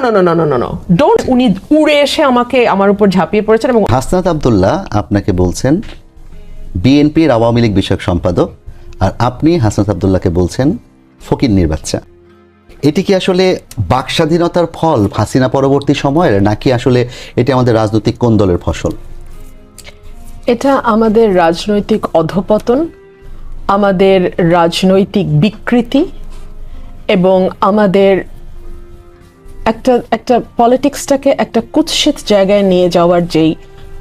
No no no no no no don't উনি উড়ে এসে আমাকে আমার উপর ঝাঁপিয়ে পড়েছেন এবং হাসনাত আবদুল্লাহ আপনাকে বলছেন বিএনপির আওয়ামী লীগ বিষয়ক সম্পাদক আর আপনি হাসনাত আবদুল্লাহকে বলছেন ফকির বাচ্চা। এটি কি আসলে বাক স্বাধীনতার ফল হাসিনা পরবর্তী সময়ের নাকি আসলে এটি আমাদের রাজনৈতিক কোন দলের ফসল? এটা আমাদের রাজনৈতিক অধপতন আমাদের রাজনৈতিক বিকৃতি এবং আমাদের একটা একটা পলিটিক্সটাকে একটা কুৎসিত জায়গায় নিয়ে যাওয়ার যেই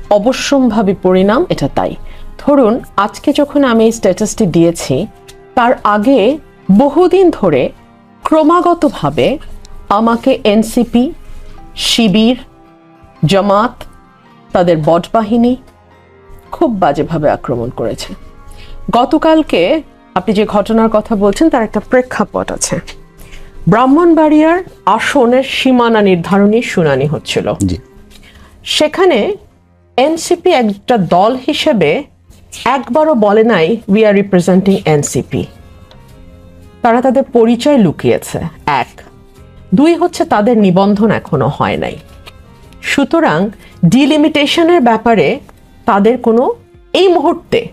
অবশ্যম্ভাবী পরিণাম, এটা তাই। ধরুন, আজকে যখন আমি এই স্ট্যাটাসটি দিয়েছি, তার আগে বহুদিন ধরে ক্রমাগতভাবে আমাকে এনসিপি শিবির, জামাত, তাদের বট বাহিনী খুব বাজেভাবে আক্রমণ করেছে। গতকালকে আপনি যে ঘটনার কথা বলছেন, তার একটা প্রেক্ষাপট আছে। ব্রাহ্মণবাড়িয়ার আসনের সীমানা নির্ধারণী শুনানি হচ্ছিল। সেখানে এনসিপি একটা দল হিসেবে একবারও বলে নাই উই আর রিপ্রেজেন্টিং এনসিপি। তারা তাদের পরিচয় লুকিয়েছে এক। দুই হচ্ছে তাদের নিবন্ধন এখনও হয় নাই। সুতরাং ডিলিমিটেশনের ব্যাপারে তাদের কোনো এই মুহূর্তে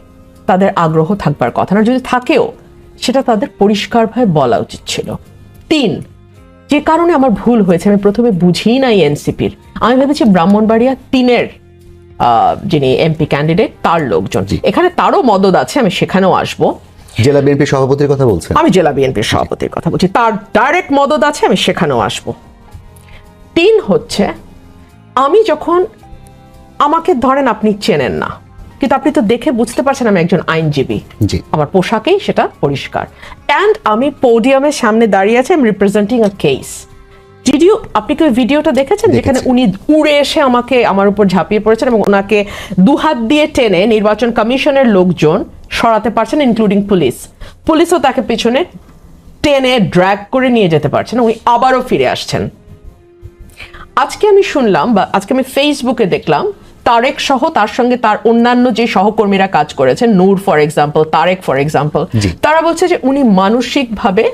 তাদের আগ্রহ থাকবার কথা না। যদি থাকেও সেটা তাদের পরিষ্কারভাবে বলা উচিত ছিল। তিন। যে কারণে আমার ভুল হয়েছে আমি প্রথমে বুঝিই নাই এনসিপির। আমি ভেবেছি ব্রাহ্মণবাড়িয়া তিনের যিনি এমপি ক্যান্ডিডেট তার লোকজন। এখানে তারও মদত আছে আমি সেখানেও আসব। জেলা বিএনপি সভাপতির কথা বলছেন? আমি জেলা বিএনপির সভাপতির কথা বলছি। তার ডাইরেক্ট মদত আছে আমি সেখানেও আসব। তিন হচ্ছে আমি যখন আমাকে ধরেন আপনি চেনেন না কিন্তু আপনি তো দেখে বুঝতে পারছেন আমি একজন আইনজীবী। জি। আমার পোশাকেই সেটা পরিষ্কার। অ্যান্ড আমি পোডিয়ামের সামনে দাঁড়িয়ে আছি আমি representing a case did you আপনি কি ওই ভিডিওটা দেখেছেন? যেখানে উনি উড়ে এসে আমাকে আমার উপর ঝাঁপিয়ে পড়েছেন এবং ওনাকে দুহাত দিয়ে টেনে নির্বাচন কমিশনের লোকজন সরাতে পারছেন ইনক্লুডিং পুলিশ পুলিশও তাকে পিছনে টেনে ড্র্যাগ করে নিয়ে যেতে পারছেন উনি আবারও ফিরে আসছেন। আজকে আমি শুনলাম বা আজকে আমি ফেসবুকে দেখলাম তারেক সহ তার সঙ্গে তার অন্যান্য যে সহকর্মীরা কাজ করেছেন Nur for example Tarek for example তারা বলছে যে উনি মানসিকভাবে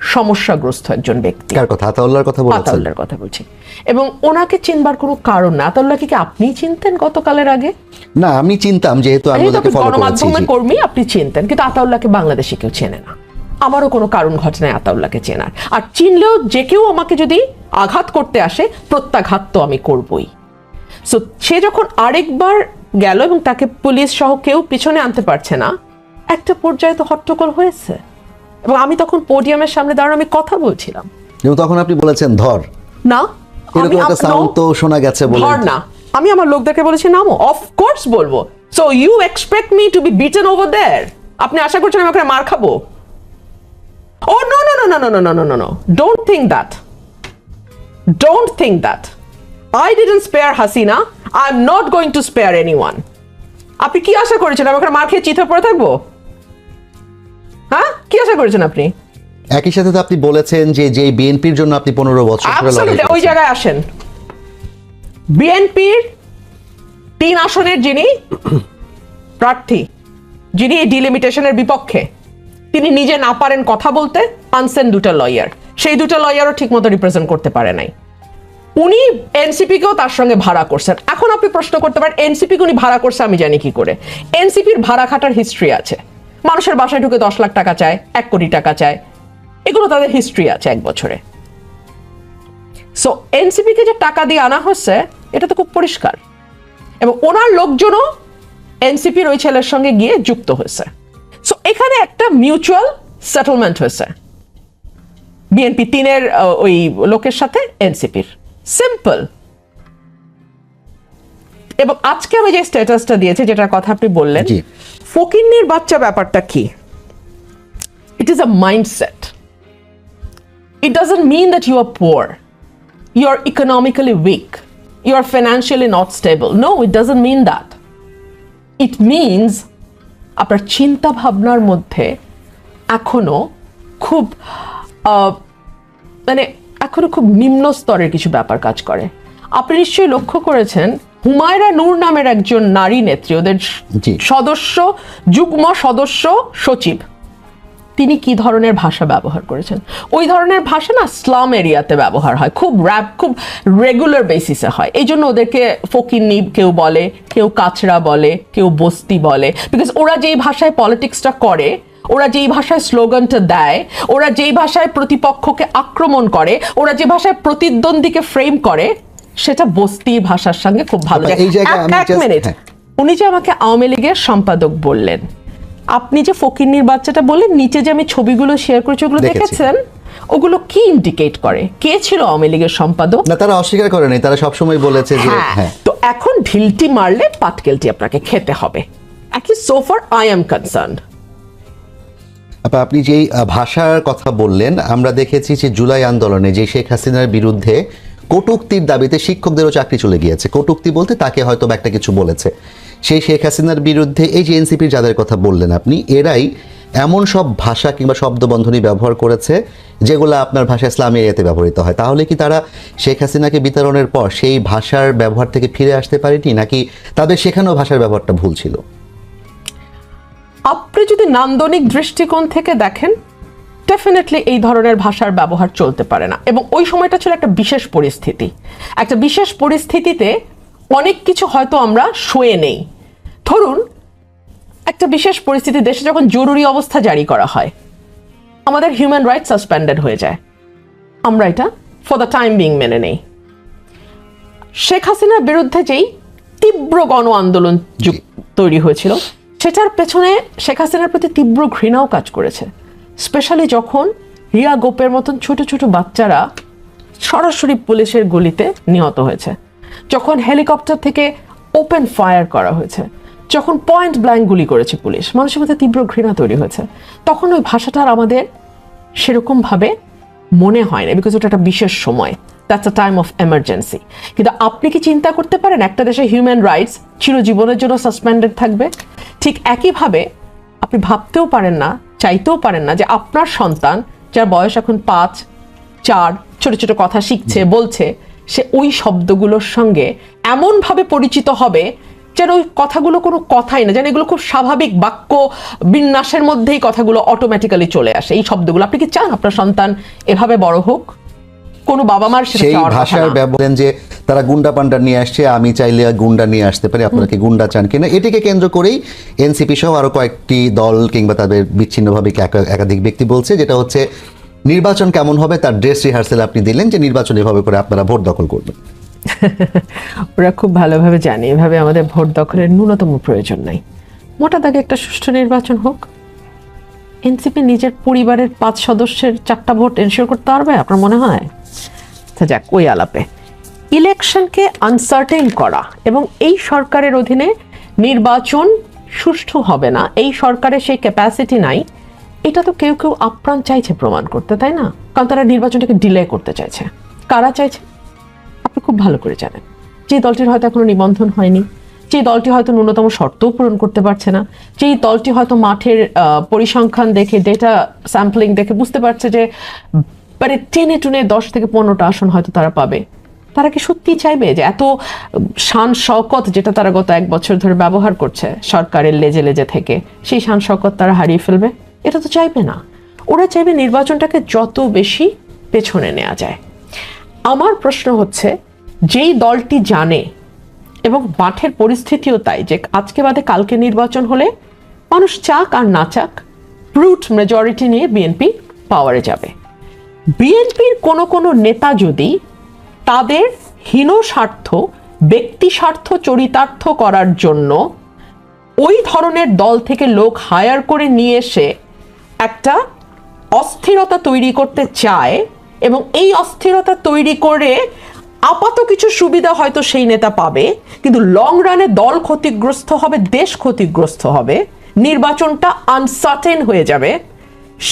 সমস্যাগ্রস্ত একজন ব্যক্তি। কার কথা? আতাউল্লাহর কথা বলেছেন। কথা বলছি। এবং ওনাকে চিনবার কোনো কারণ না। আতাউল্লাহকে কি আপনি চিনতেন গতকালের আগে? না আমি চিনতাম যেহেতু আমি ফলো করেছি গণমাধ্যমের কর্মী আপনি চিনতেন। কিন্তু আতাউল্লাহকে বাংলাদেশে কেউ চেনে না। আমারও কোনো কারণ ঘটে নাই আতাউল্লাহকে চেনার। আর চিনলেও যে কেউ আমাকে যদি আঘাত করতে আসে প্রত্যাঘাত তো আমি করবই। সো সে যখন আরেকবার গেল এবং তাকে পুলিশ সহ কেউ পিছনে আনতে পারছে না একটা পর্যায়ে তো হট্টগোল হয়েছে এবং আমি তখন পোডিয়ামের সামনে দাঁড়ানো আমি কথা বলছিলাম এবং তখন আপনি বলেছেন ধর না এরকম আমি একটা সাউন্ড তো শোনা গেছে বলে ধর না আমি আমার লোকদেরকে বলেছি নামো অফকোর্স বলব so you expect me to be beaten over there আপনি আশা করছেন আমি ওখানে মার খাব ও no no no no no no no no no no don't think that don't think that spare Hasina I am not going to spare anyone আপনি কি আশা করেছেন? আমি ওখানে মার খেয়ে চিথে পড়ে থাকব? হ্যাঁ? কি আশা করেছেন আপনি? একই সাথে তো আপনি বলেছেন যে যে বিএনপির জন্য আপনি পনেরো বছর ওই। জায়গায় আসেন। বিএনপির তিন আসনের যিনি প্রার্থী যিনি এই ডিলিমিটেশনের বিপক্ষে তিনি নিজে না পারেন কথা বলতে আনসেন দুটা লয়ার সেই দুটো লয়ারও ঠিক মতো রিপ্রেজেন্ট করতে পারে নাই। উনি এনসিপি কেও তার সঙ্গে ভাড়া করছেন। এখন আপনি প্রশ্ন করতে পারেন এনসিপি কে উনি ভাড়া করছে আমি জানি কি করে। এনসিপির ভাড়া খাটার হিস্ট্রি আছে। মানুষের বাসায় ঢুকে দশ লাখ টাকা চায়, এক কোটি টাকা চায়। এগুলো তাদের হিস্ট্রি আছে এক বছরে। সো এনসিপি কে যে টাকা দিয়ে আনা হচ্ছে, এটা তো খুব পরিষ্কার। এবং ওনার লোকজনও এনসিপির ওই ছেলের সঙ্গে গিয়ে যুক্ত হয়েছে। সো এখানে একটা মিউচুয়াল সেটেলমেন্ট হয়েছে। বিএনপি তিনের ওই লোকের সাথে এনসিপির। সিম্পল এবং আজকে আমি যে স্ট্যাটাসটা দিয়েছি যেটা কথা আপনি বললেন ফকিন্নির বাচ্চা ব্যাপারটা কি it is a mindset it doesn't mean that you are poor you are economically weak you are financially not stable no it doesn't mean that it means আপনার চিন্তা ভাবনার মধ্যে এখনো খুব মানে এখনও খুব নিম্ন স্তরের কিছু ব্যাপার কাজ করে। আপনি নিশ্চয়ই লক্ষ্য করেছেন হুমায়রা নূর নামের একজন নারী নেত্রী ওদের। সদস্য যুগ্ম সদস্য সচিব। তিনি কি ধরনের ভাষা ব্যবহার করেছেন? ওই ধরনের ভাষা না স্লাম এরিয়াতে ব্যবহার হয়। খুব র্যাপ খুব রেগুলার বেসিসে হয়। এই জন্য ওদেরকে ফকিন্নি কেউ বলে কেউ কাছড়া বলে কেউ বস্তি বলে। বিকজ ওরা যেই ভাষায় পলিটিক্সটা করে ওরা যেই ভাষায় স্লোগানটা দেয় ওরা যেই ভাষায় প্রতিপক্ষকে আক্রমণ করে ওরা যে ভাষায় প্রতিদ্বন্দ্বীকে ফ্রেম করে সেটা বস্তি ভাষার সঙ্গে খুব ভালো এক- just- মিনিট হ্যাঁ। উনি যে আমাকে আওয়ামী লীগের সম্পাদক বললেন আপনি যে ফকিন্নির বাচ্চাটা বললেন নিচে যে আমি ছবিগুলো শেয়ার করেছি ওগুলো দেখেছেন? ওগুলো কি ইন্ডিকেট করে? কে ছিল আওয়ামী লীগের সম্পাদক? না তারা অস্বীকার করে নাই তারা সবসময় বলেছে যে হ্যাঁ। হ্যাঁ। তো এখন ঢিলটি মারলে পাটকেলটি আপনাকে খেতে হবে। So far I am concern আপা, আপনি যেই ভাষার কথা বললেন আমরা দেখেছি যে জুলাই আন্দোলনে যে শেখ হাসিনার বিরুদ্ধে কটুক্তির দাবিতে শিক্ষকদেরও চাকরি চলে গিয়েছে। কটুক্তি বলতে তাকে হয়তো একটা কিছু বলেছে। সেই শেখ হাসিনার বিরুদ্ধে এই যে এনসিপির যাদের কথা বললেন আপনি এরাই এমন সব ভাষা কিংবা শব্দবন্ধনী ব্যবহার করেছে যেগুলো আপনার ভাষা ইসলামী এরিয়াতে ব্যবহৃত হয়। তাহলে কি তারা শেখ হাসিনাকে বিতরণের পর সেই ভাষার ব্যবহার থেকে ফিরে আসতে পারেনি নাকি তাদের শেখানো ভাষার ব্যবহারটা ভুল ছিল? আপনি যদি নান্দনিক দৃষ্টিকোণ থেকে দেখেন ডেফিনেটলি এই ধরনের ভাষার ব্যবহার চলতে পারে না। এবং ওই সময়টা ছিল একটা বিশেষ পরিস্থিতি। একটা বিশেষ পরিস্থিতিতে অনেক কিছু হয়তো আমরা সয়ে নেই। ধরুন একটা বিশেষ পরিস্থিতি দেশে যখন জরুরি অবস্থা জারি করা হয় আমাদের হিউম্যান রাইটস সাসপেন্ডেড হয়ে যায়। আমরা এটা ফর দ্য টাইম বিং মেনে নেই। শেখ হাসিনার বিরুদ্ধে যেই তীব্র গণ আন্দোলন যুগ- তৈরি হয়েছিল সেটার পেছনে শেখ হাসিনার প্রতি তীব্র ঘৃণাও কাজ করেছে। স্পেশালি যখন রিয়া গোপের মতন ছোট ছোট বাচ্চারা সরাসরি পুলিশের গুলিতে নিহত হয়েছে। যখন হেলিকপ্টার থেকে ওপেন ফায়ার করা হয়েছে। যখন পয়েন্ট ব্ল্যাঙ্ক গুলি করেছে পুলিশ। মানুষের মধ্যে তীব্র ঘৃণা তৈরি হয়েছে। তখন ওই ভাষাটার আমাদের সেরকমভাবে মনে হয় না বিকজ ওটা একটা বিশেষ সময়। That's a time of emergency কিন্তু আপনি কি চিন্তা করতে পারেন একটা দেশে হিউম্যান রাইটস চিরজীবনের জন্য সাসপেন্ডেড থাকবে? ঠিক একইভাবে আপনি ভাবতেও পারেন না চাইতেও পারেন না যে আপনার সন্তান যার বয়স এখন পাঁচ চার ছোট ছোট কথা শিখছে বলছে সে ওই শব্দগুলোর সঙ্গে এমনভাবে পরিচিত হবে যেন ওই কথাগুলো কোনো কথাই না যেন এগুলো খুব স্বাভাবিক বাক্য বিন্যাসের মধ্যেই কথাগুলো অটোমেটিক্যালি চলে আসে। এই শব্দগুলো আপনি কি চান আপনার সন্তান এভাবে বড় হোক? কোনো বাবা মার সেই ভাষার ব্যবহার যে তারা গুন্ডা পান্ডা নিয়ে আসছে আমি চাইলে গুন্ডা নিয়ে আসতে পারি আপনারা কি গুন্ডা চান কিনা? এটিকে কেন্দ্র করেই এনসিপি সহ আরও কয়েকটি দল কিংবা তাদের বিচ্ছিন্নভাবে একাধিক ব্যক্তি বলছে যেটা হচ্ছে নির্বাচন কেমন হবে তার ড্রেস রিহার্সেল আপনি দিলেন যে নির্বাচন এভাবে করে আপনারা ভোট দখল করবেন। ওরা খুব ভালোভাবে জানে। এভাবে আমাদের ভোট দখলের ন্যূনতম প্রয়োজন নাই। মোটা দাগে একটা সুষ্ঠু নির্বাচন হোক। এনসিপি নিজের পরিবারের পাঁচ সদস্যের চারটা ভোট এনশিওর করতে পারবে, আপনার মনে হয়? আচ্ছা যাক, ওই আলাপে। ইলেকশনকে আনসার্টেন করা এবং এই সরকারের অধীনে নির্বাচন সুষ্ঠু হবে না, এই সরকারের সেই ক্যাপাসিটি নাই, এটা তো কেউ কেউ আপ্রাণ চাইছে প্রমাণ করতে, তাই না? কারণ তারা নির্বাচনটাকে ডিলে করতে চাইছে। কারা চাইছে? খুব ভালো করে জানেন। যে দলটির হয়তো এখনও নিবন্ধন হয়নি যে দলটি হয়তো ন্যূনতম শর্তও পূরণ করতে পারছে না, যেই দলটি হয়তো মাঠের পরিসংখ্যান দেখে ডেটা স্যাম্পলিং দেখে বুঝতে পারছে যে মানে টেনে টুনে দশ থেকে পনেরোটা আসন হয়তো তারা পাবে। তারা কি সত্যি চাইবে যে এত, শান শওকত যেটা তারা গত এক বছর ধরে ব্যবহার করছে সরকারের লেজে লেজে থেকে, সেই শান শকত তারা হারিয়ে ফেলবে? এটা তো চাইবে না। ওরা চাইবে নির্বাচনটাকে যত বেশি পেছনে নেওয়া যায়। আমার প্রশ্ন হচ্ছে যেই দলটি জানে এবং মাঠের পরিস্থিতিও তাই যে আজকে বাদে কালকে নির্বাচন হলে মানুষ চাক আর না চাক ব্রুট মেজরিটি নিয়ে বিএনপি পাওয়ারে যাবে। বিএনপির কোনো কোনো নেতা যদি তাদের হীন স্বার্থ, ব্যক্তি স্বার্থ চরিতার্থ করার জন্য ওই ধরনের দল থেকে লোক হায়ার করে নিয়ে এসে একটা অস্থিরতা তৈরি করতে চায় এবং এই অস্থিরতা তৈরি করে আপাত কিছু সুবিধা হয়তো সেই নেতা পাবে, কিন্তু লং রানে দল ক্ষতিগ্রস্ত হবে, দেশ ক্ষতিগ্রস্ত হবে, নির্বাচনটা আনসার্টেন হয়ে যাবে।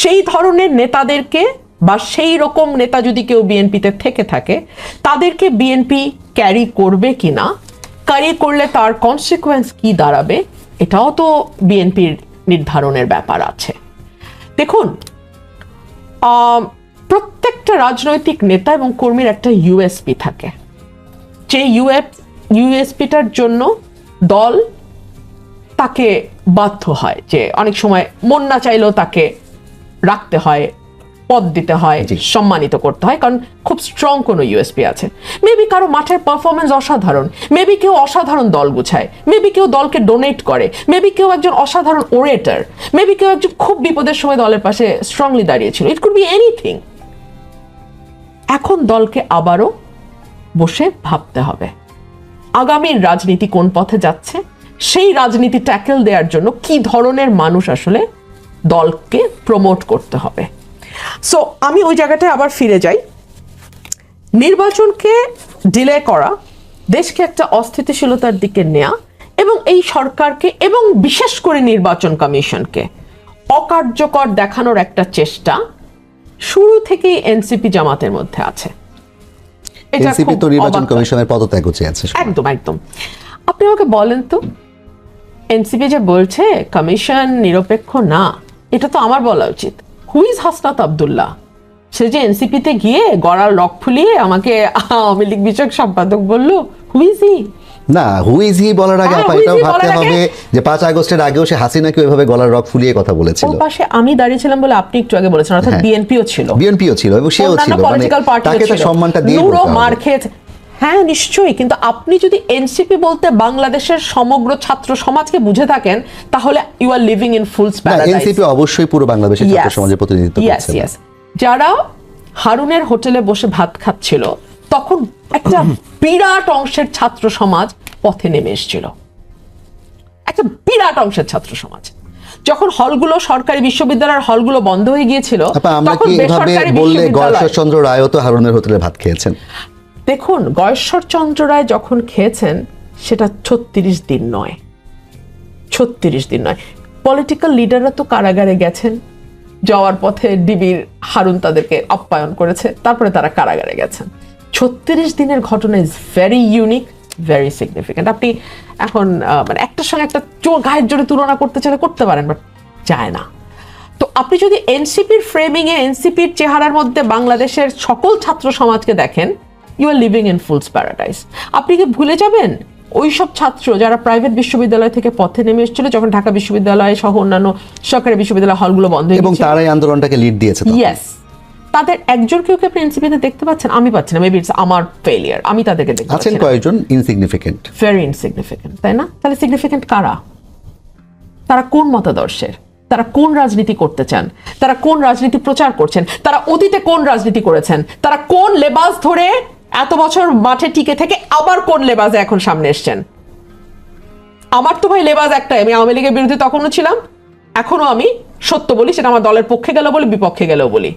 সেই ধরনের নেতাদেরকে বা সেই রকম নেতা যদি কেউ বিএনপিতে থেকে থাকে, তাদেরকে বিএনপি ক্যারি করবে কিনা ক্যারি করলে তার কনসিকুয়েন্স কি দাঁড়াবে, এটাও তো বিএনপির নির্ধারণের ব্যাপার আছে। দেখুন প্রত্যেকটা রাজনৈতিক নেতা এবং কর্মীর একটা ইউএসপি থাকে। যে ইউএফ ইউএসপিটার জন্য দল তাকে বাধ্য হয় যে অনেক সময় মন না চাইলেও তাকে রাখতে হয় পদ দিতে হয়। সম্মানিত করতে হয় কারণ খুব স্ট্রং কোনো ইউএসপি আছে। মেবি কারও মাঠের পারফরমেন্স অসাধারণ। মেবি কেউ অসাধারণ দল গুছায়। মেবি কেউ দলকে ডোনেট করে। মেবি কেউ একজন অসাধারণ ওরেটার মেবি কেউ একজন খুব বিপদের সময় দলের পাশে স্ট্রংলি দাঁড়িয়েছিল ইট কুড বি এনিথিং এখন দলকে আবারও বসে ভাবতে হবে। আগামীর রাজনীতি কোন পথে যাচ্ছে, সেই রাজনীতি ট্যাকেল দেওয়ার জন্য কি ধরনের মানুষ আসলে দলকে প্রমোট করতে হবে। সো আমি ওই জায়গাটায় আবার ফিরে যাই। নির্বাচনকে ডিলে করা, দেশকে একটা অস্থিতিশীলতার দিকে নেয়া এবং এই সরকারকে এবং বিশেষ করে নির্বাচন কমিশনকে অকার্যকর দেখানোর একটা চেষ্টা শুরু থেকেই এনসিপি জামাতের মধ্যে আছে। এটা এনসিপি তো নির্বাচন কমিশনের পদত্যাগ চেয়েছে একদম একদম। আপনি আমাকে বলেন তো এনসিপি যে বলছে কমিশন নিরপেক্ষ না এটা তো আমার বলা উচিত। হুইজ হাসনাত আব্দুল্লাহ সে যে এনসিপিতে গিয়ে গড়ার লক ফুলিয়ে আমাকে আওয়ামী লীগ বিষয়ক সম্পাদক বলল হুইজ হি না হুইজ হি বলার আগে হ্যাঁ, আপা এটাও ভাবতে হবে যে পাঁচ আগস্টের আগেও সে হাসিনাকে ওইভাবে গলার রক ফুলিয়ে কথা বলেছিল। পাশে আমি দাঁড়িয়েছিলাম বলে আপনি একটু আগে বলেছেন অর্থাৎ হ্যাঁ। বিএনপিও ছিল। বিএনপিও ছিল এবং সেও ছিল মানে তাকে ছিল। সম্মানটা দিয়ে নুরো বলতে হবে। মার খেয়েছে হ্যাঁ নিশ্চয়ই কিন্তু আপনি যদি এনসিপি বলতে বাংলাদেশের সমগ্র ছাত্র সমাজকে বুঝে থাকেন তাহলে you are living in fool না এনসিপি অবশ্যই পুরো বাংলাদেশের ছাত্র সমাজের প্রতিনিধিত্ব করছে. যারা হারুনের হোটেলে বসে ভাত খাচ্ছিল তখন একটা বিরাট অংশের ছাত্র সমাজ পথে নেমে এসেছিল। একটা বিরাট অংশের ছাত্র সমাজ। যখন হলগুলো সরকারি বিশ্ববিদ্যালয়ের হলগুলো বন্ধ হয়ে গিয়েছিল তখন বেসরকারি রায়ও তো হারুনের হোটেলে ভাত খেয়েছেন? দেখুন গয়েশ্বর চন্দ্র রায় যখন খেয়েছেন সেটা ছত্রিশ দিন নয়। ছত্রিশ দিন নয়। পলিটিক্যাল লিডাররা তো কারাগারে গেছেন। যাওয়ার পথে ডিবির হারুন তাদেরকে আপ্যায়ন করেছে। তারপরে তারা কারাগারে গেছেন। ছত্রিশ দিনের ঘটনা is very unique very significant আপনি এখন মানে একটার সঙ্গে একটা গায়ের জোরে তুলনা করতে চাইলে করতে পারেন বাট যায় না। তো আপনি যদি এনসিপির ফ্রেমিং এ এনসিপির চেহারার মধ্যে বাংলাদেশের সকল ছাত্র সমাজকে দেখেন you are living in fool's paradise আপনি কি ভুলে যাবেন? ওই সব ছাত্র যারা প্রাইভেট বিশ্ববিদ্যালয় থেকে পথে নেমে এসেছিল যখন ঢাকা বিশ্ববিদ্যালয় সহ অন্যান্য সরকারি বিশ্ববিদ্যালয় হলগুলো বন্ধ হয়ে এবং তারাই আন্দোলনটাকে লিড দিয়েছে। ইয়েস তাদের একজন কেউ কি আপনি এনসিপিতে দেখতে পাচ্ছেন? আমি পাচ্ছি না। মেবি ইটস আমার ফেলিয়ার আমি তাদেরকে দেখতে আছেন কয়েকজন ইনসিগনিফিকেন্ট ভেরি ইনসিগনিফিকেন্ট তাই না? তাহলে সিগনিফিকেন্ট কারা? তারা কোন মতাদর্শের? তারা কোন রাজনীতি করতে চান? তারা কোন রাজনীতি প্রচার করছেন? তারা অতীতে কোন রাজনীতি করেছেন? তারা কোন লেবাস ধরে এত বছর মাঠে টিকে থেকে আবার কোন লেবাসে এখন সামনে এসছেন? আমার তো ভাই লেবাস একটাই। আমি আওয়ামী লীগের বিরুদ্ধে তখনও ছিলাম। এখনও আমি সত্য বলি সেটা আমার দলের পক্ষে গেল বলি বিপক্ষে গেলেও বলি।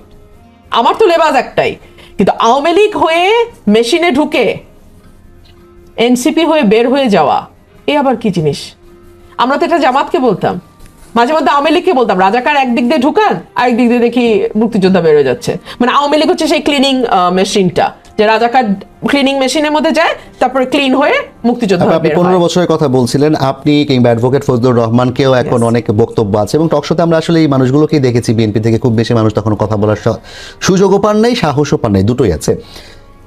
আমার তো লেবাস একটাই। কিন্তু আওয়ামী লীগ হয়ে মেশিনে ঢুকে, এনসিপি হয়ে বের হয়ে যাওয়া, এ আবার কি জিনিস? আমরা তো এটা জামাতকে বলতাম। মাঝে মধ্যে আওয়ামী লীগকে বলতাম, রাজাকার একদিক দিয়ে ঢুকান আরেক দিক দিয়ে দেখি মুক্তিযোদ্ধা বের হয়ে যাচ্ছে। মানে আওয়ামী লীগ হচ্ছে সেই ক্লিনিং মেশিনটা যে রাজাকার ক্লিনিং মেশিনের মধ্যে যায় তারপরে ক্লিন হয়ে মুক্তিযোদ্ধা আপনি পনেরো বছরের কথা বলছিলেন আপনি কিংবা অ্যাডভোকেট ফজলুর রহমানকেও এখন অনেক বক্তব্য আছে এবং টকশোতে আমরা আসলে এই মানুষগুলোকেই দেখেছি বিএনপি থেকে খুব বেশি মানুষ তখন কথা বলার সুযোগও পান নাই সাহসও পান নাই দুটোই আছে।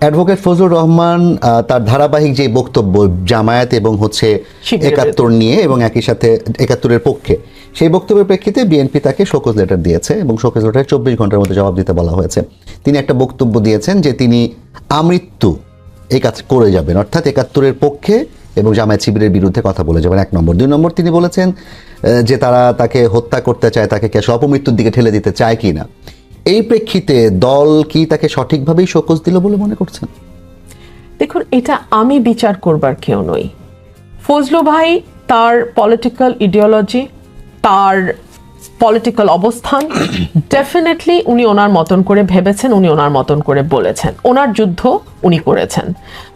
অ্যাডভোকেট ফজলুর রহমান তার ধারাবাহিক যে বক্তব্য জামায়াত এবং হচ্ছে একাত্তর নিয়ে এবং একই সাথে একাত্তরের পক্ষে সেই বক্তব্যের প্রেক্ষিতে বিএনপি তাকে শোকজ লেটার দিয়েছে এবং শোকজ লেটার চব্বিশ ঘণ্টার মধ্যে জবাব দিতে বলা হয়েছে। তিনি একটা বক্তব্য দিয়েছেন যে তিনি আমৃত্যু এই কাজ করে যাবেন অর্থাৎ একাত্তরের পক্ষে এবং জামায়াত শিবিরের বিরুদ্ধে কথা বলে যাবেন এক নম্বর। দুই নম্বর তিনি বলেছেন যে তারা তাকে হত্যা করতে চায় তাকে কি অপমৃত্যুর দিকে ঠেলে দিতে চায় কি না এই প্রেক্ষিতে দল কি তাকে সঠিকভাবেই শোকজ দিল বলে মনে করছেন? দেখুন এটা আমি বিচার করবার কেউ নই। ফজলু ভাই তার পলিটিক্যাল ইডিওলজি তার পলিটিক্যাল অবস্থান ডেফিনেটলি উনি ওনার মতন করে ভেবেছেন উনি ওনার মতন করে বলেছেন। ওনার যুদ্ধ উনি করেছেন।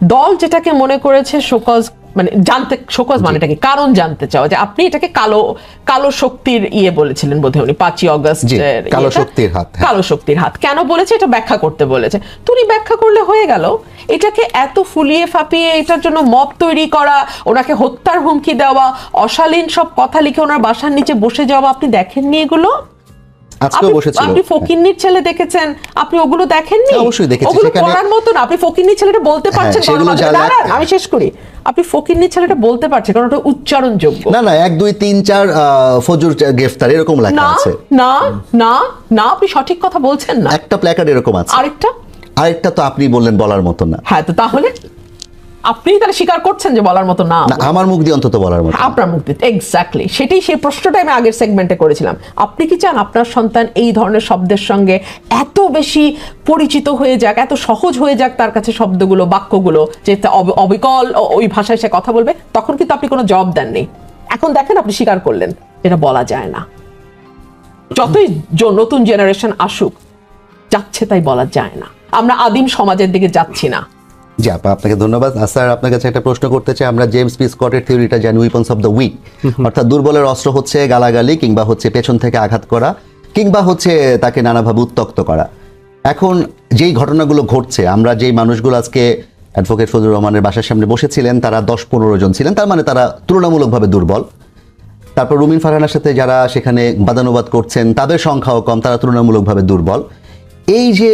দল যেটাকে মনে করেছে শোকজ মানে জানতে শোকজ মানেটা কি? কারণ জানতে চাও যে আপনি এটাকে কালো কালো শক্তির ইয়ে বলেছিলেন বোধহয় উনি পাঁচই অগস্ট কালো শক্তির হাত, হ্যাঁ। কালো শক্তির হাত। কেন বলেছে? এটা ব্যাখ্যা করতে বলেছে। তুমি ব্যাখ্যা করলে হয়ে গেল এটাকে এত ফুলিয়ে ফাপিয়ে এটার জন্য মব তৈরি করা ওনাকে হত্যার হুমকি দেওয়া অশালীন সব কথা লিখে ওনার বাসার নিচে বসে যাওয়া আপনি দেখেননি এগুলো? আজকেও বসেছিল। আপনি ফকিন্নির ছেলে দেখেছেন? আপনি ওগুলো দেখেননি? হ্যাঁ, অবশ্যই দেখেছি। সেখানে- পড়ার মতো না আপনি ফকিন্নির ছেলেটা বলতে পারছেন সেগুলো গণমাধ্যমে। যা লেখ- দাঁড়ান, আমি শেষ করি। আপনি ফকিন্নির ছেলেটা বলতে পারছেন কারণ ওটা উচ্চারণ যোগ্য না না এক দুই তিন চার আহ, ফজুর গ্রেফতার এরকম লেখা আছে। না না না আপনি সঠিক কথা বলছেন না। একটা প্ল্যাকার্ড এরকম আছে। আরেকটা? আরেকটা তো আপনি বললেন বলার মতো না। হ্যাঁ তো তাহলে? আপনি তাহলে স্বীকার করছেন যে বলার মতো না আমার? মুখ দিয়ে অন্তত বলার মতো আপনার মুখ দিয়ে এক্স্যাক্টলি সেটাই সেই প্রশ্নটাই আমি আগের সেগমেন্টে করেছিলাম। আপনি কি চান আপনার সন্তান এই ধরনের শব্দের সঙ্গে এত বেশি পরিচিত হয়ে যাক এত সহজ হয়ে যাক তার কাছে শব্দগুলো বাক্যগুলো যে অবিকল ওই ভাষায় সে কথা বলবে তখন কিন্তু আপনি কোনো জবাব দেননি। এখন দেখেন আপনি স্বীকার করলেন এটা বলা যায় না। যতই নতুন জেনারেশন আসুক যাচ্ছে তাই বলা যায় না। আমরা আদিম সমাজের দিকে যাচ্ছি না। জি আপা আপনাকে ধন্যবাদ। স্যার আপনার কাছে একটা প্রশ্ন করতে চাই। আমরা জেমস পি স্কটের থিওরিটা জানি উইপন্স অফ দ্য উইক অর্থাৎ দুর্বলের অস্ত্র হচ্ছে গালাগালি কিংবা হচ্ছে পেছন থেকে আঘাত করা কিংবা হচ্ছে তাকে নানাভাবে উত্তক্ত করা। এখন যেই ঘটনাগুলো ঘটছে আমরা যেই মানুষগুলো আজকে অ্যাডভোকেট ফজলুর রহমানের বাসার সামনে বসেছিলেন তারা দশ পনেরো জন ছিলেন তার মানে তারা তুলনামূলকভাবে দুর্বল। তারপর রুমিন ফারহানার সাথে যারা সেখানে বাদানুবাদ করছেন তাদের সংখ্যাও কম তারা তুলনামূলকভাবে দুর্বল। এই যে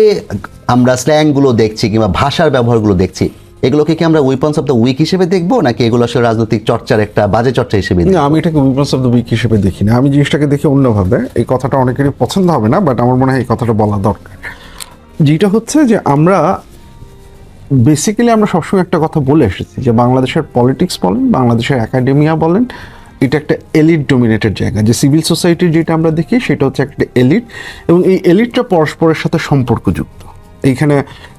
আমরা স্ল্যাংগুলো দেখছি কিংবা ভাষার ব্যবহারগুলো দেখছি, এগুলোকে কি আমরা উইপন্স অফ দ্য উইক হিসেবে দেখব? নাকি এগুলো আসলে রাজনৈতিক চর্চার একটা বাজে চর্চা হিসেবে না, আমি এটাকে উইপন্স অফ দ্য উইক হিসেবে দেখি না। আমি জিনিসটাকে দেখি অন্যভাবে। এই কথাটা অনেকেরই পছন্দ হবে না বাট আমার মনে হয় এই কথাটা বলা দরকার। যেটা হচ্ছে যে আমরা বেসিক্যালি আমরা সবসময় একটা কথা বলে এসেছি যে বাংলাদেশের পলিটিক্স বলেন, বাংলাদেশের একাডেমিয়া বলেন এটা একটা এলিট ডোমিনেটেড জায়গা। যে সিভিল সোসাইটির যেটা আমরা দেখি, সেটা হচ্ছে একটা এলিট এবং এই এলিটটা পরস্পরের সাথে সম্পর্কযুক্ত। এইখানে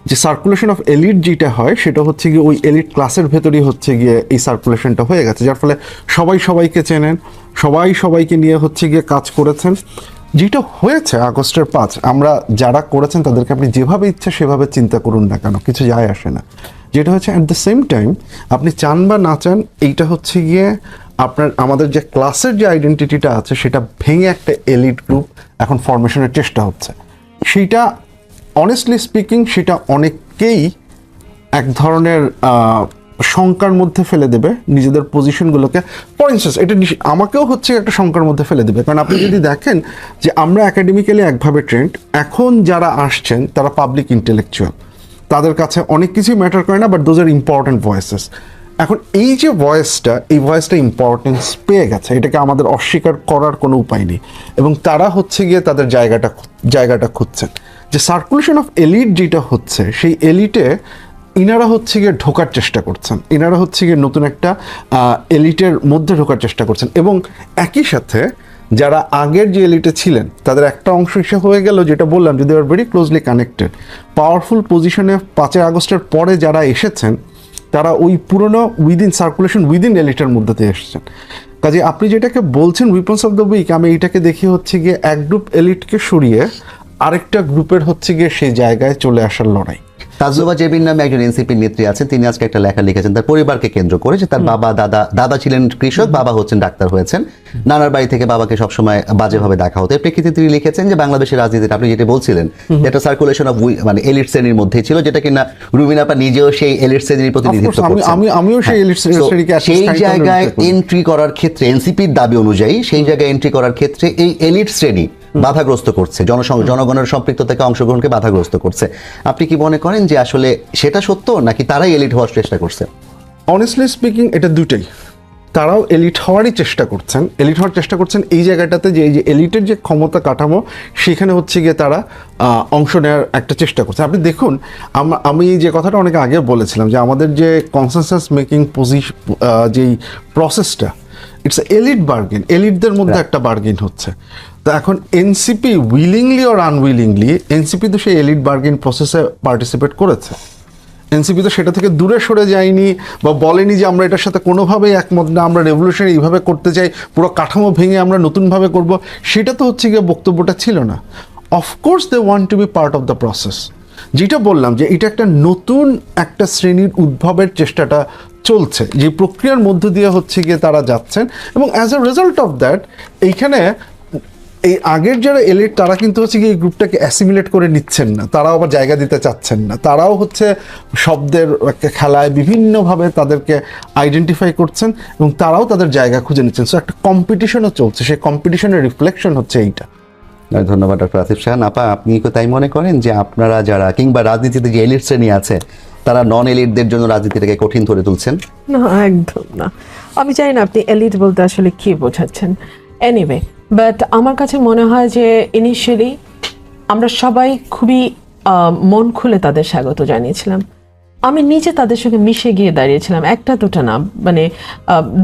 যে সার্কুলেশন অফ এলিট যেটা হয়, সেটা হচ্ছে গিয়ে ওই এলিট ক্লাসের ভেতরেই হচ্ছে গিয়ে এই সার্কুলেশনটা হয়ে গেছে, যার ফলে সবাই সবাইকে চেনেন, সবাই সবাইকে নিয়ে হচ্ছে গিয়ে কাজ করেছেন। যেটা হয়েছে আগস্টের পাঁচ, আমরা যারা করেছেন তাদেরকে আপনি যেভাবে ইচ্ছা সেভাবে চিন্তা করুন না কেন, কিছু যায় আসে না। যেটা হচ্ছে অ্যাট দ্য সেম টাইম আপনি চান বা না চান, এইটা হচ্ছে গিয়ে আপনার, আমাদের যে ক্লাসের যে আইডেন্টিটিটা আছে, সেটা ভেঙে একটা এলিট গ্রুপ এখন ফরমেশনের চেষ্টা হচ্ছে। সেইটা অনেস্টলি স্পিকিং সেটা অনেককেই এক ধরনের শঙ্কার মধ্যে ফেলে দেবে নিজেদের পজিশনগুলোকে ফর ইনস্টেন্স এটা আমাকেও হচ্ছে একটা শঙ্কার মধ্যে ফেলে দেবে। কারণ আপনি যদি দেখেন যে আমরা একাডেমিক্যালি একভাবে ট্রেন্ড এখন যারা আসছেন, তারা পাবলিক ইন্টেলেকচুয়াল তাদের কাছে অনেক কিছুই ম্যাটার করে না but those are important voices এখন এই যে ভয়েসটা এই ভয়েসটা ইম্পর্টেন্স পেয়ে গেছে। এটাকে আমাদের অস্বীকার করার কোনো উপায় নেই। এবং তারা হচ্ছে গিয়ে তাদের জায়গাটা জায়গাটা খুঁজছেন। যে সার্কুলেশন অফ এলিট যেটা হচ্ছে, সেই এলিটে ইনারা হচ্ছে গিয়ে ঢোকার চেষ্টা করছেন। ইনারা হচ্ছে গিয়ে নতুন একটা এলিটের মধ্যে ঢোকার চেষ্টা করছেন। এবং একই সাথে যারা আগের যে এলিটে ছিলেন, তাদের একটা অংশ হিসেবে হয়ে গেল যেটা বললাম যদি are very closely connected powerful পজিশনে পাঁচই আগস্টের পরে যারা এসেছেন তারা ওই পুরনো উইদিন সার্কুলেশন উইদিন এলিটার মধ্যে দিয়ে এসেছেন। কাজে আপনি যেটাকে বলছেন উইপন্স অফ দ্য উইক আমি এটাকে দেখি হচ্ছে গিয়ে এক গ্রুপ এলিটকে সরিয়ে আরেকটা গ্রুপের হচ্ছে গিয়ে সেই জায়গায় চলে আসার লড়াই। তাজুবা জেবিন নামে একজন এনসিপির নেত্রী আছেন তিনি আজকে একটা লেখা লিখেছেন তার পরিবারকে কেন্দ্র করে যে তার বাবা দাদা দাদা ছিলেন কৃষক বাবা হচ্ছেন ডাক্তার হয়েছেন। নানার বাড়ি থেকে বাবাকে সবসময় বাজেভাবে দেখা হতো। এর প্রেক্ষিতে তিনি লিখেছেন যে বাংলাদেশের রাজনীতিতে আপনি যেটা বলছিলেন যেটা সার্কুলেশন অফ মানে এলিট শ্রেণির মধ্যেই ছিল যেটা কিনা রুমিনাপা নিজেও সেই এলিট শ্রেণির প্রতিনিধিত্ব সেই হ্যাঁ। সেই জায়গায় এন্ট্রি করার ক্ষেত্রে এনসিপির দাবি অনুযায়ী সেই জায়গায় এন্ট্রি করার ক্ষেত্রে এই এলিট শ্রেণি বাধাগ্রস্ত করছে। জনসং জনগণের সম্পৃক্ততাকে অংশগ্রহণকে বাধাগ্রস্ত করছে। আপনি কি মনে করেন যে আসলে সেটা সত্য নাকি তারাই এলিট হওয়ার চেষ্টা করছে? অনেস্টলি স্পিকিং এটা দুটোই তারাও এলিট হওয়ারই চেষ্টা করছেন। এলিট হওয়ার চেষ্টা করছেন এই জায়গাটাতে যে এই যে এলিটের যে ক্ষমতা কাঠামো সেখানে হচ্ছে গিয়ে তারা অংশ নেওয়ার একটা চেষ্টা করছে। আপনি দেখুন আম- যে কথাটা অনেক আগে বলেছিলাম যে আমাদের যে কনসেনসাস মেকিং পজিশন যেই প্রসেসটা ইটস এলিট বার্গেন এলিটদের মধ্যে একটা বার্গেন হচ্ছে। তো এখন NCP willingly or unwillingly NCP তো সেই এলিট বার্গেন প্রসেসে পার্টিসিপেট করেছে। এনসিপি তো সেটা থেকে দূরে সরে যায়নি বা বলেনি যে আমরা এটার সাথে কোনোভাবেই একমত না, আমরা রেভলিউশন এইভাবে করতে চাই, পুরো কাঠামো ভেঙে আমরা নতুনভাবে করব। সেটা তো হচ্ছে গিয়ে বক্তব্যটা ছিল না। Of course they want to be part of the process যেটা বললাম যে এটা একটা নতুন একটা শ্রেণির উদ্ভবের চেষ্টাটা চলছে। যে প্রক্রিয়ার মধ্য দিয়ে হচ্ছে গিয়ে তারা যাচ্ছেন এবং as a result of that এইখানে এই আগের যারা এলিট তারা কিন্তু হচ্ছে কি এই গ্রুপটাকে অ্যাসিমিলেট করে নিচ্ছেন না। তারাও আবার জায়গা দিতে চাচ্ছেন না। তারাও হচ্ছে শব্দের একটা খেলায় বিভিন্নভাবে তাদেরকে আইডেন্টিফাই করছেন এবং তারাও তাদের জায়গা খুঁজে নিচ্ছেন। সো একটা কম্পিটিশনও চলছে। সেই কম্পিটিশনের রিফ্লেকশন হচ্ছে এইটা। ধন্যবাদ ডক্টর আসিফ শাহান আপা আপনি কি তাই মনে করেন যে আপনারা যারা কিংবা রাজনীতিতে যে এলিট শ্রেণি আছে তারা নন এলিটদের জন্য রাজনীতিটাকে কঠিন করে তুলছেন? না একদম না। আমি জানি না আপনি এলিট বলতে আসলে কি বোঝাচ্ছেন। এনিওয়ে বাট আমার কাছে মনে হয় যে ইনিশিয়ালি আমরা সবাই খুবই মন খুলে তাদের স্বাগত জানিয়েছিলাম। আমি নিজে তাদের সঙ্গে মিশে গিয়ে দাঁড়িয়েছিলাম, একটা দুটা না মানে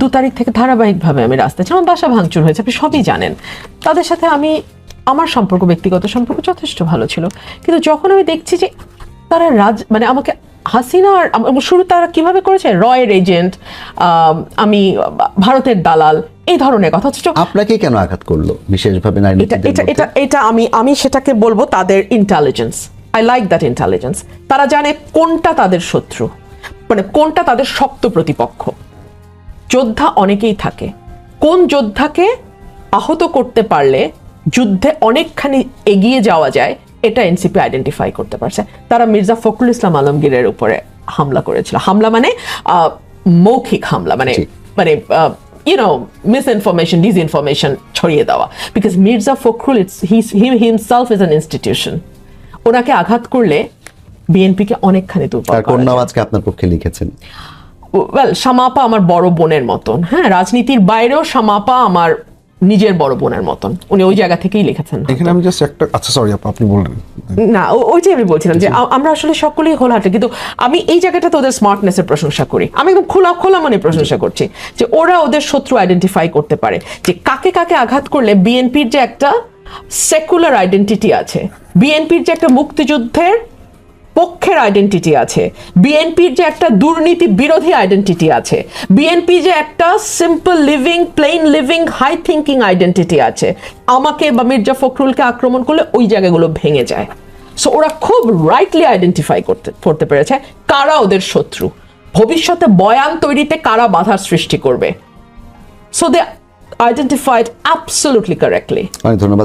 দু তারিখ থেকে ধারাবাহিকভাবে আমি রাস্তায় আমার বাসা ভাঙচুর হয়েছে, আপনি সবই জানেন। তাদের সাথে আমি, আমার সম্পর্ক, ব্যক্তিগত সম্পর্ক যথেষ্ট ভালো ছিল। কিন্তু যখন আমি দেখছি যে তারা রাজ মানে আমাকে হাসিনা আর শুরু তারা কীভাবে করেছে? রয়ের এজেন্ট আমি, ভারতের দালাল এই ধরনের কথা অথচ আপনাকে কেন আঘাত করল? বিশেষভাবে এটা এটা এটা এটা আমি আমি সেটাকে বলব তাদের intelligence I like that intelligence তারা জানে কোনটা তাদের শত্রু। মানে কোনটা তাদের শক্ত প্রতিপক্ষ। যোদ্ধা অনেকেই থাকে। কোন যোদ্ধাকে আহত করতে পারলে যুদ্ধে অনেকখানি এগিয়ে যাওয়া যায় এটা এনসিপি আইডেন্টিফাই করতে পারছে। তারা মির্জা ফখরুল ইসলাম আলমগীরের উপরে হামলা করেছিল। হামলা মানে আহ, মৌখিক হামলা। মানে। মানে ইউনো know, misinformation, disinformation ছড়িয়ে দেওয়া। Because Mirza Fakhrul it's he himself is an institution ওনাকে আঘাত করলে বিএনপিকে অনেকখানি দুর্বল তার কন্যা আজকে আপনার পক্ষে লিখেছেন? ওয়েল শামাপা আমার বড় বোনের মতন। হ্যাঁ রাজনীতির বাইরেও শামাপা আমার নিজের বড় বোনের মতন। উনি ওই জায়গা থেকেই লিখেছেন এখানে আমি জাস্ট একটা আচ্ছা সরি আপনি বললেন। না ওই যে আমি বলছিলাম যে আমরা আসলে সকলেই হোলহাটে কিন্তু আমি এই জায়গাটাতে ওদের স্মার্টনেসের প্রশংসা করি। আমি একদম খোলা খোলা মনে প্রশংসা করছি যে ওরা ওদের শত্রু আইডেন্টিফাই করতে পারে। যে কাকে কাকে আঘাত করলে বিএনপির যে একটা সেকুলার আইডেন্টিটি আছে বিএনপির যে একটা মুক্তিযুদ্ধের পক্ষের আইডেন্টিটি আছে। বিএনপির যে একটা দুর্নীতি বিরোধী আইডেন্টিটি আছে। বিএনপি যে একটা simple living plain living high thinking identity আছে। আমাকে বা মির্জা ফখরুলকে আক্রমণ করলে ওই জায়গাগুলো ভেঙে যায়। সো ওরা খুব রাইটলি আইডেন্টিফাই করতে করতে পেরেছে। কারা ওদের শত্রু? ভবিষ্যতে বয়ান তৈরিতে কারা বাধার সৃষ্টি করবে? So they identified absolutely correctly ধন্যবাদ।